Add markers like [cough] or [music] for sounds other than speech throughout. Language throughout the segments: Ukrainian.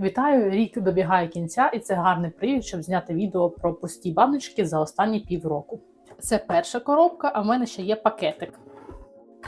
Вітаю! Рік добігає кінця, і це гарний привід, щоб зняти відео про пусті баночки за останні півроку. Це перша коробка, а в мене ще є пакетик.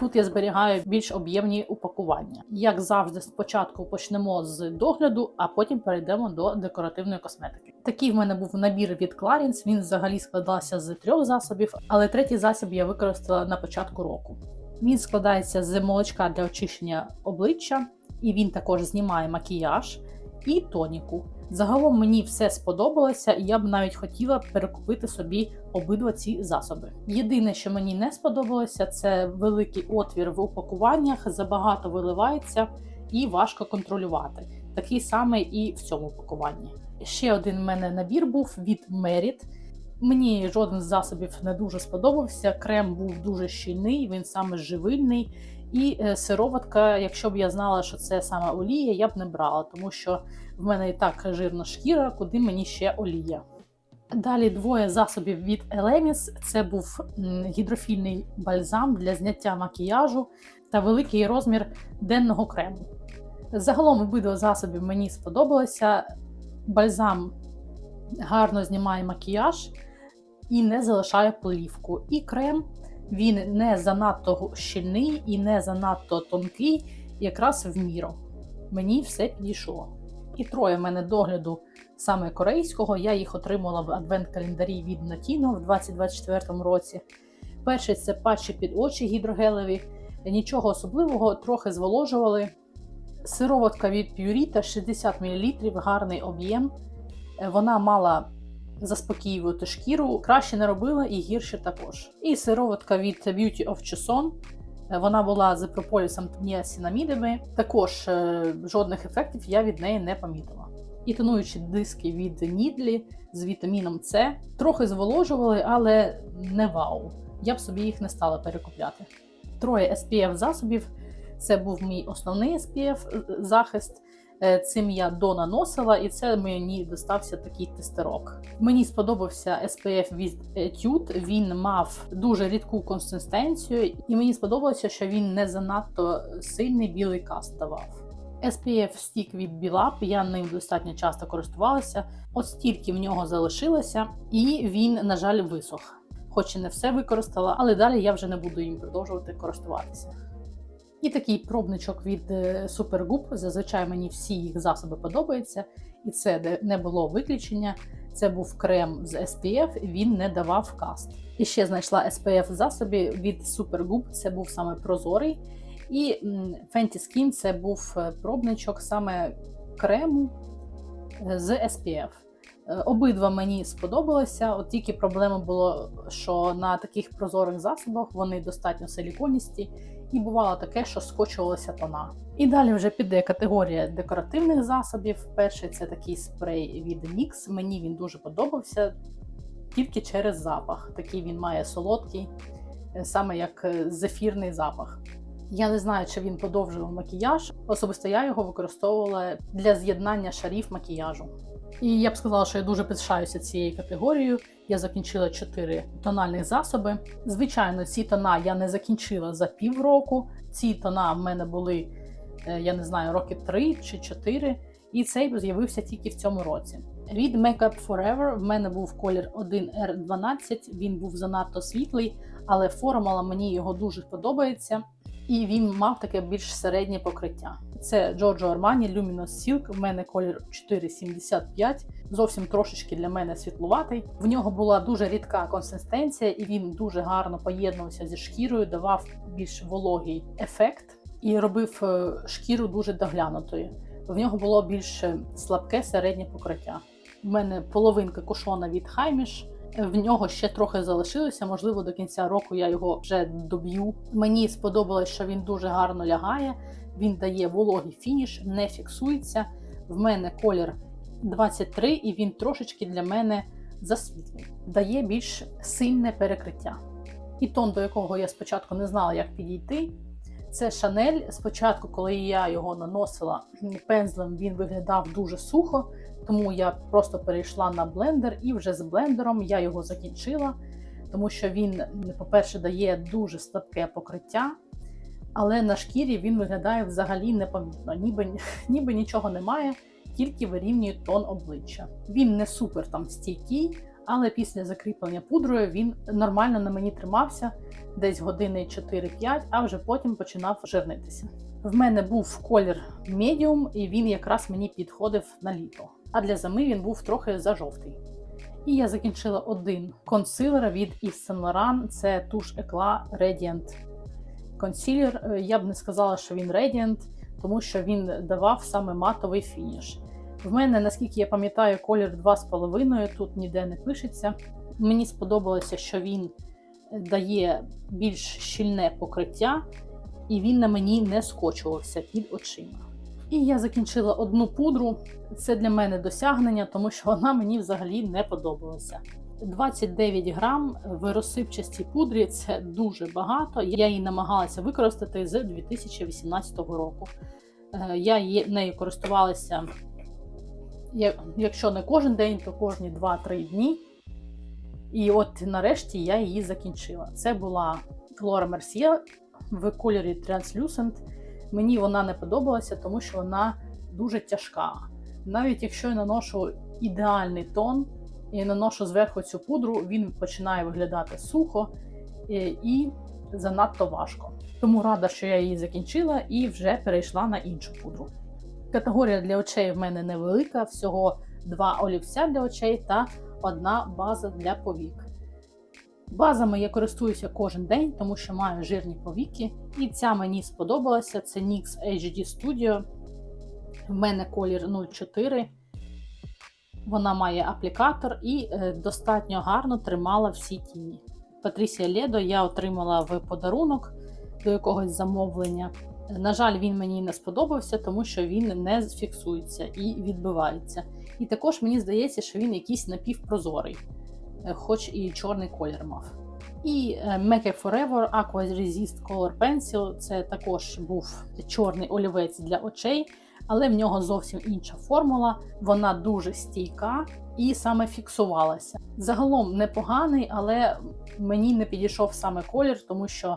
Тут я зберігаю більш об'ємні упакування. Як завжди, спочатку почнемо з догляду, а потім перейдемо до декоративної косметики. Такий в мене був набір від Clarins, Він взагалі складався з трьох засобів, але третій засіб я використала на початку року. Він складається з молочка для очищення обличчя, і він також знімає макіяж і тоніку. Загалом мені все сподобалося, і я б навіть хотіла перекупити собі обидва ці засоби. Єдине, що мені не сподобалося, це великий отвір в упакуваннях, забагато виливається і важко контролювати. Такий самий і в цьому упакуванні. Ще один в мене набір був від Merit. Мені жоден з засобів не дуже сподобався. Крем був дуже щільний, він саме живильний. І е, сироватка, якщо б я знала, що це саме олія, я б не брала, тому що в мене і так жирна шкіра, куди мені ще олія. Далі двоє засобів від Elemis. Це був гідрофільний бальзам для зняття макіяжу та великий розмір денного крему. Загалом обидва засоби мені сподобалися. Бальзам гарно знімає макіяж і не залишає плівку. І крем він не занадто щільний і не занадто тонкий, якраз в міру. Мені все підійшло. І троє в мене догляду саме корейського. Я їх отримала в адвент-календарі від Natino в 2024 році. Перший це патчі під очі гідрогелеві, нічого особливого, трохи зволожували. Сироватка від Purita 60 мл, гарний об'єм. Вона мала заспокоювати шкіру, краще не робила і гірше також. І сироватка від Beauty of Chuson. Вона була з прополісом ніасінамідами. Також е, жодних ефектів я від неї не помітила. І тонуючі диски від Нідлі з вітаміном С трохи зволожували, але не вау. Я б собі їх не стала перекупляти. Троє SPF засобів. Це був мій основний SPF захист. Е, цим я донаносила, і це мені достався такий тестерок. Мені сподобався SPF від Etude, Він мав дуже рідку консистенцію, і мені сподобалося, що він не занадто сильний білий каст давав. SPF стік від Білап, я ним достатньо часто користувалася. От стільки в нього залишилося, і він, на жаль, висох. Хоч і не все використала, але далі я вже не буду їм продовжувати користуватися. І такий пробничок від Supergoop. Зазвичай мені всі їх засоби подобаються, і це не було виключення. Це був крем з SPF, він не давав каст. І ще знайшла SPF засобі від Supergoop, це був саме прозорий. І Fenty Skin це був пробничок саме крему з SPF. Обидва мені сподобалися, от тільки проблема була, що на таких прозорих засобах вони достатньо силіконісті, і бувало таке, що скочувалася тона. І далі вже піде категорія декоративних засобів. Перший це такий спрей від NYX. Мені він дуже подобався тільки через запах. Такий він має солодкий, саме як зефірний запах. Я не знаю, чи він подовжував макіяж. Особисто я його використовувала для з'єднання шарів макіяжу. І я б сказала, що я дуже пишаюся цією категорією. Я закінчила 4 тональних засоби. Звичайно, ці тона я не закінчила за півроку. Ці тона в мене були, е, я не знаю, роки 3 чи 4, і цей з'явився тільки в цьому році. Від Makeup Forever в мене був колір 1R12, він був занадто світлий, але формула мені його дуже подобається. І він мав таке більш середнє покриття. Це Giorgio Armani Luminous Silk, в мене колір 4,75, зовсім трошечки для мене світлуватий. В нього була дуже рідка консистенція, і він дуже гарно поєднувався зі шкірою, давав більш вологий ефект і робив е, шкіру дуже доглянутою. В нього було більш слабке середнє покриття. У мене половинка кушона від Хайміш. В нього ще трохи залишилося, можливо, до кінця року я його вже доб'ю. Мені сподобалось, що він дуже гарно лягає, він дає вологий фініш, не фіксується. В мене колір 23, і він трошечки для мене засвітлий, дає більш сильне перекриття. І тон, до якого я спочатку не знала, як підійти. Це Шанель. Спочатку, коли я його наносила пензлем, він виглядав дуже сухо, тому я просто перейшла на блендер і вже з блендером я його закінчила, тому що він, по-перше, дає дуже слабке покриття, але на шкірі він виглядає взагалі непомітно, ніби, [laughs] ніби нічого немає, тільки вирівнює тон обличчя. Він не супер там стійкий, але після закріплення пудрою він нормально на мені тримався десь години 4-5, а вже потім починав жирнитися. В мене був колір медіум, і він якраз мені підходив на літо. А для зими він був трохи зажовтий. І я закінчила один консилер від Yves Saint Laurent, це туш Eclat Radiant консилер. Е, Я б не сказала, що він Radiant, тому що він давав саме матовий фініш. В мене, наскільки я пам'ятаю, колір 2,5, тут ніде не пишеться. Мені сподобалося, що він дає більш щільне покриття, і він на мені не скочувався під очима. І я закінчила одну пудру. Це для мене досягнення, тому що вона мені взагалі не подобалася. 29 грам в розсипчастій пудрі це дуже багато. Я її намагалася використати з 2018 року. Е, Я нею користувалася, якщо не кожен день, то кожні 2-3 дні. І от нарешті я її закінчила. Це була Laura Mercier в кольорі Translucent. Мені вона не подобалася, тому що вона дуже тяжка. Навіть якщо я наношу ідеальний тон і наношу зверху цю пудру, він починає виглядати сухо е, і занадто важко. Тому рада, що я її закінчила і вже перейшла на іншу пудру. Категорія для очей в мене невелика, всього два олівця для очей та одна база для повік. Базами я користуюся кожен день, тому що маю жирні повіки. І ця мені сподобалася. Це NYX HD Studio. В мене колір 04. Вона має аплікатор і е, достатньо гарно тримала всі тіні. Патрісія Ледо я отримала в подарунок до якогось замовлення. На жаль, він мені не сподобався, тому що він не фіксується і відбивається. І також мені здається, що він якийсь напівпрозорий, е, хоч і чорний колір мав. І е, Make Forever Aqua Resist Color Pencil це також був чорний олівець для очей, але в нього зовсім інша формула. Вона дуже стійка і саме фіксувалася. Загалом непоганий, але мені не підійшов саме колір, тому що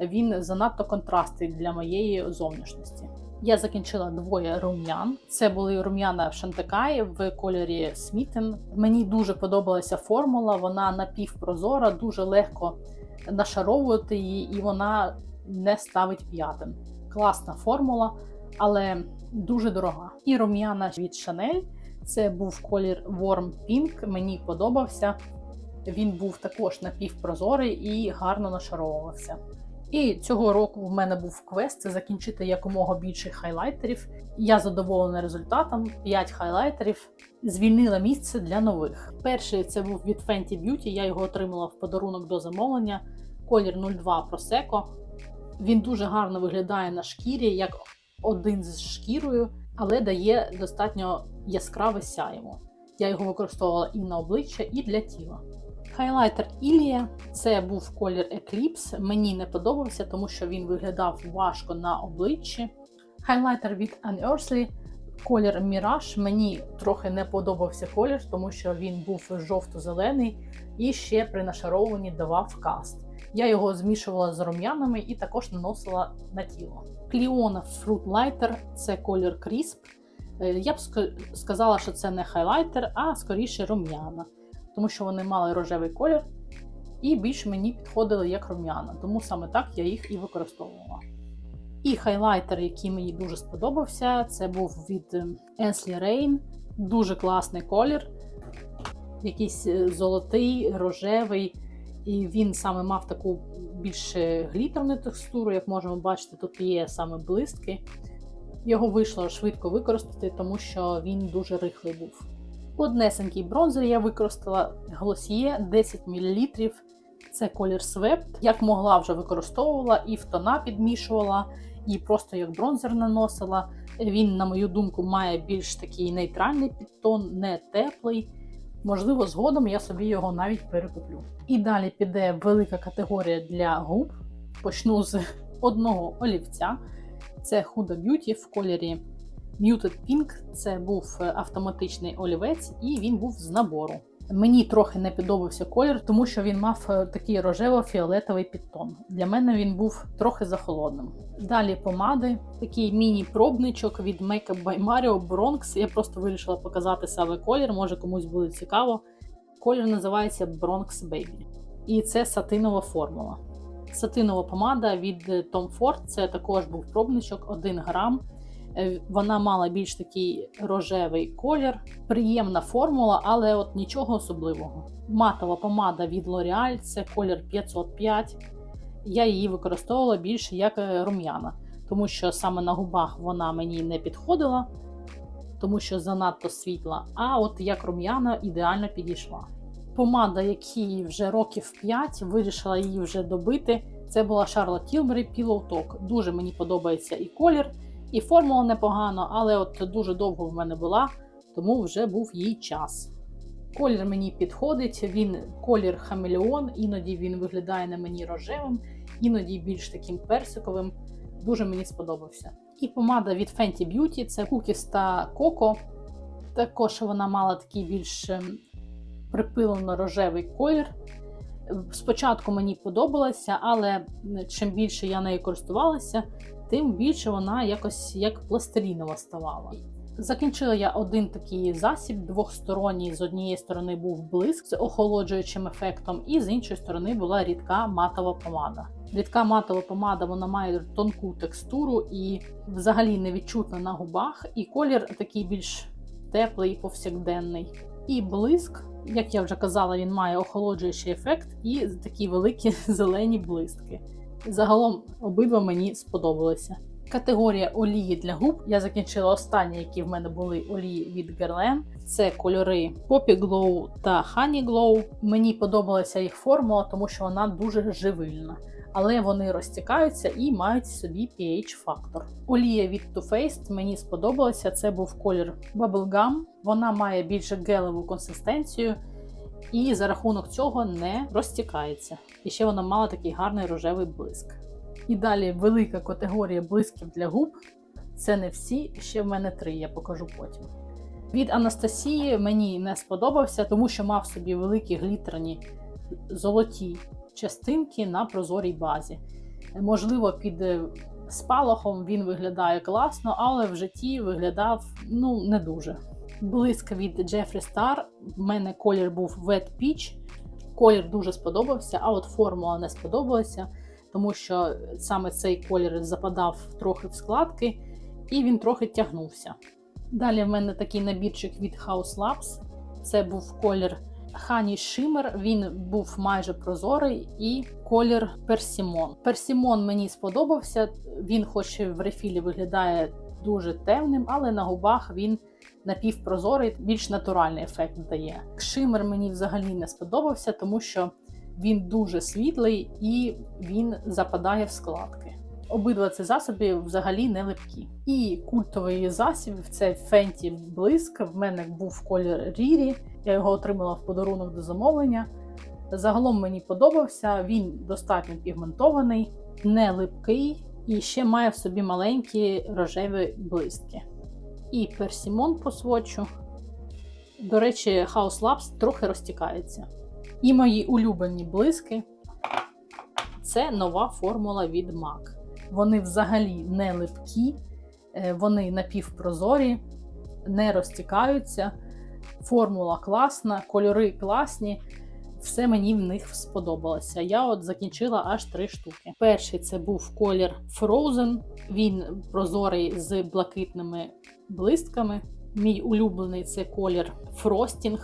він занадто контрастний для моєї зовнішності. Я закінчила двоє рум'ян. Це були рум'яна в Шантекаї в кольорі Смітен. Мені дуже подобалася формула, вона напівпрозора, дуже легко нашаровувати її, і вона не ставить п'ятин. Класна формула, але дуже дорога. І рум'яна від Chanel. Це був колір Warm Pink, мені подобався. Він був також напівпрозорий і гарно нашаровувався. І цього року в мене був квест закінчити якомога більше хайлайтерів. Я задоволена результатом. 5 хайлайтерів звільнила місце для нових. Перший це був від Fenty Beauty, я його отримала в подарунок до замовлення. Колір 02 Prosecco. Він дуже гарно виглядає на шкірі, як один з шкірою, але дає достатньо яскраве сяєво. Я його використовувала і на обличчя, і для тіла. Хайлайтер Ілія це був колір Eclipse. Мені не подобався, тому що він виглядав важко на обличчі. Хайлайтер від Unearthly, колір Mirage. Мені трохи не подобався колір, тому що він був жовто-зелений і ще при нашаровуванні давав каст. Я його змішувала з рум'янами і також наносила на тіло. Cliona Fruit Lighter це колір Crisp. Е, Я б сказала, що це не хайлайтер, а скоріше рум'яна тому що вони мали рожевий колір і більш мені підходили як рум'яна, тому саме так я їх і використовувала. І хайлайтер, який мені дуже сподобався, це був від Ensley Rain. Дуже класний колір, якийсь е, золотий, рожевий, і він саме мав таку більш глітерну текстуру, як можемо бачити, тут є саме блистки. Його вийшло швидко використати, тому що він дуже рихлий був. Однесенький бронзер я використала Glossier 10 мл. Це колір Swept. Як могла вже використовувала, і в тона підмішувала, і просто як бронзер наносила. Він, на мою думку, має більш такий нейтральний підтон, не теплий. Можливо, згодом я собі його навіть перекуплю. І далі піде велика категорія для губ. Почну з одного олівця. Це Huda Beauty в кольорі Muted Pink це був е, автоматичний олівець, і він був з набору. Мені трохи не подобався колір, тому що він мав е, такий рожево-фіолетовий підтон. Для мене він був трохи захолодним. Далі помади, такий міні-пробничок від Makeup by Mario Bronx. Я просто вирішила показати саме колір, може комусь буде цікаво. Колір називається Bronx Baby. І це сатинова формула. Сатинова помада від Tom Ford. Це також був пробничок 1 грам. Е, Вона мала більш такий рожевий колір, приємна формула, але от нічого особливого. Матова помада від L'Oreal, це колір 505. Я її використовувала більше як е, рум'яна, тому що саме на губах вона мені не підходила, тому що занадто світла. А от як рум'яна ідеально підійшла. Помада, якій вже років 5, вирішила її вже добити. Це була Charlotte Tilbury Pillow Talk. Дуже мені подобається і колір, і формула непогано, але от дуже довго в мене була, тому вже був їй час. Колір мені підходить, він колір хамелеон, іноді він виглядає на мені рожевим, іноді більш таким персиковим. Дуже мені сподобався. І помада від Fenty Beauty це Cookies та Coco. Також вона мала такий більш ем, припилено рожевий колір. Спочатку мені подобалася, але чим більше я нею користувалася, тим більше вона якось як пластилінова ставала. Закінчила я один такий засіб двохсторонній. З однієї сторони був блиск з охолоджуючим ефектом, і з іншої сторони була рідка матова помада. Рідка матова помада вона має тонку текстуру і взагалі не відчутна на губах, і колір такий більш теплий, повсякденний. І блиск, як я вже казала, він має охолоджуючий ефект і такі великі [laughs] зелені блистки. Загалом обидва мені сподобалися. Категорія олії для губ. Я закінчила останні, які в мене були олії від Guerlain. Це кольори Poppy Glow та Honey Glow. Мені подобалася їх формула, тому що вона дуже живильна. Але вони розтікаються і мають собі pH-фактор. Олія від Too Faced мені сподобалася. Це був колір Bubblegum. Вона має більш гелеву консистенцію і за рахунок цього не розтікається. І ще вона мала такий гарний рожевий блиск. І далі велика категорія блисків для губ. Це не всі, ще в мене три, я покажу потім. Від Анастасії мені не сподобався, тому що мав собі великі глітерні золоті частинки на прозорій базі. Можливо, під спалахом він виглядає класно, але в житті виглядав ну, не дуже. Блиск від Jeffree Star. В мене колір був Wet Peach. Колір дуже сподобався, а от формула не сподобалася тому що саме цей колір западав трохи в складки, і він трохи тягнувся. Далі в мене такий набірчик від House Labs. Це був колір Honey Shimmer, він був майже прозорий, і колір Персімон. Персімон мені сподобався, він, хоч в рефілі виглядає дуже темним, але на губах він напівпрозорий, більш натуральний ефект дає. Шимер мені взагалі не сподобався, тому що він дуже світлий і він западає в складки. Обидва ці засоби взагалі не липкі. І культовий засіб це Fenty Блиск. В мене був колір Рірі. Я його отримала в подарунок до замовлення. Загалом мені подобався, він достатньо пігментований, не липкий і ще має в собі маленькі рожеві блистки. І персімон по свочу. До речі, House Labs трохи розтікається. І мої улюблені блиски це нова формула від MAC. Вони взагалі не липкі, е, вони напівпрозорі, не розтікаються. Формула класна, кольори класні. Все мені в них сподобалося. Я от закінчила аж три штуки. Перший це був колір Frozen, він прозорий з блакитними блистками. Мій улюблений це колір Frosting.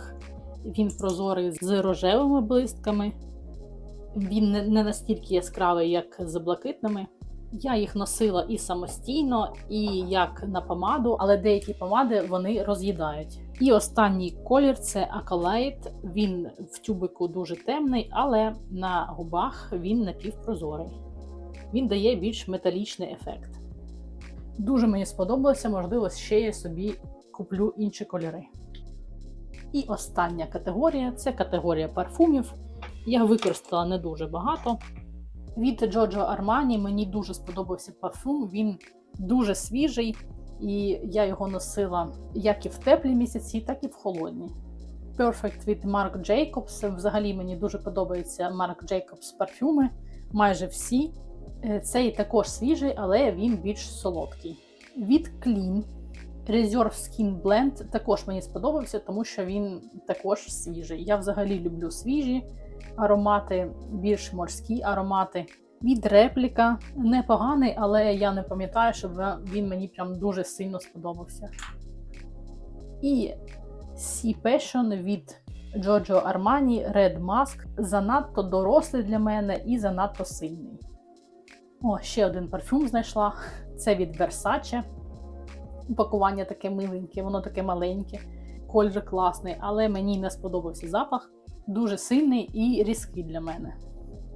Він прозорий з рожевими блистками. Він не настільки яскравий, як з блакитними. Я їх носила і самостійно, і як на помаду, але деякі помади вони роз'їдають. І останній колір це Acolyte. Він в тюбику дуже темний, але на губах він напівпрозорий. Він дає більш металічний ефект. Дуже мені сподобалося, можливо, ще я собі куплю інші кольори. І остання категорія це категорія парфумів. Я використала не дуже багато. Від Giorgio Armani мені дуже сподобався парфум, він дуже свіжий, і я його носила як і в теплі місяці, так і в холодні. Perfect від Marc Jacobs. Взагалі мені дуже подобаються Marc Jacobs парфюми, майже всі. Е, Цей також свіжий, але він більш солодкий. Від Clean Reserve Skin Blend також мені сподобався, тому що він також свіжий. Я взагалі люблю свіжі аромати, більш морські аромати. Від репліка непоганий, але я не пам'ятаю, щоб він мені прям дуже сильно сподобався. І Sea Passion від Giorgio Armani Red Mask занадто дорослий для мене і занадто сильний. О, ще один парфюм знайшла. Це від Versace. Упакування таке миленьке, воно таке маленьке, кольор класний, але мені не сподобався запах. Дуже сильний і різкий для мене.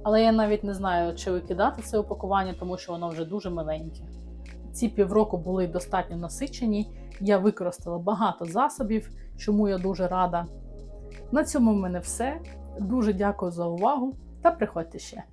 Але я навіть не знаю, чи викидати це упакування, тому що воно вже дуже маленьке. Ці півроку були достатньо насичені. Я використала багато засобів, чому я дуже рада. На цьому в мене все. Дуже дякую за увагу та приходьте ще.